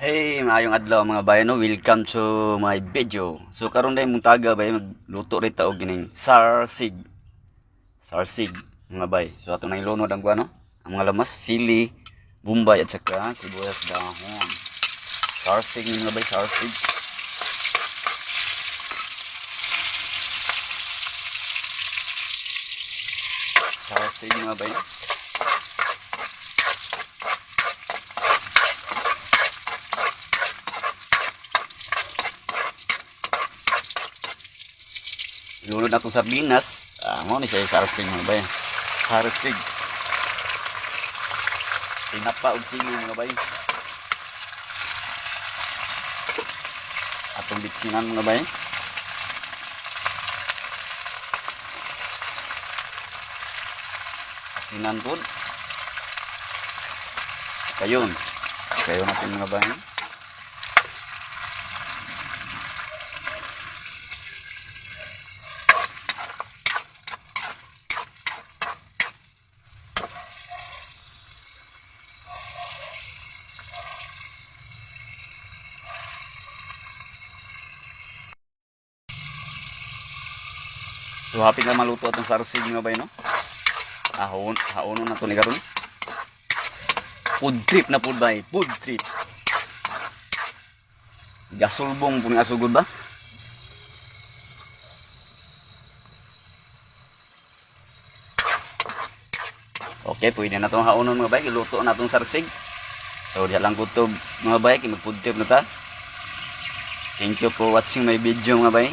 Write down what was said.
Hey, maayong adlaw mga bayan no. Welcome to my video. So karon day mong taga bay magluto rita og gining sarsig. Sarsig mga bay. So ato nang ilunod ang kuano, ang mga lamas, sili, bumbay at saka sibuyas dahon. Sarsig mga bay, sarsig. Sarsig mga bay. Ilunod na itong sardinas. Ah, mo ni yung sarsig mga bay. Sarsig. Tinapa og sili mga bay. Atong bitsinan mga bay. Asinan po. Kayon. Kayon natin mga bay. So happy na maluto atong sarsig nga bay no. Ahon, haonon na to ni karon. Food trip na food bay, food trip. Gasulbong pun asugod ba? Okay, pwede na itong haonon mga bay. Iluto na itong sarsig. So, diya lang kutob mga mag-food trip na ta. Thank you for watching my video mga bay.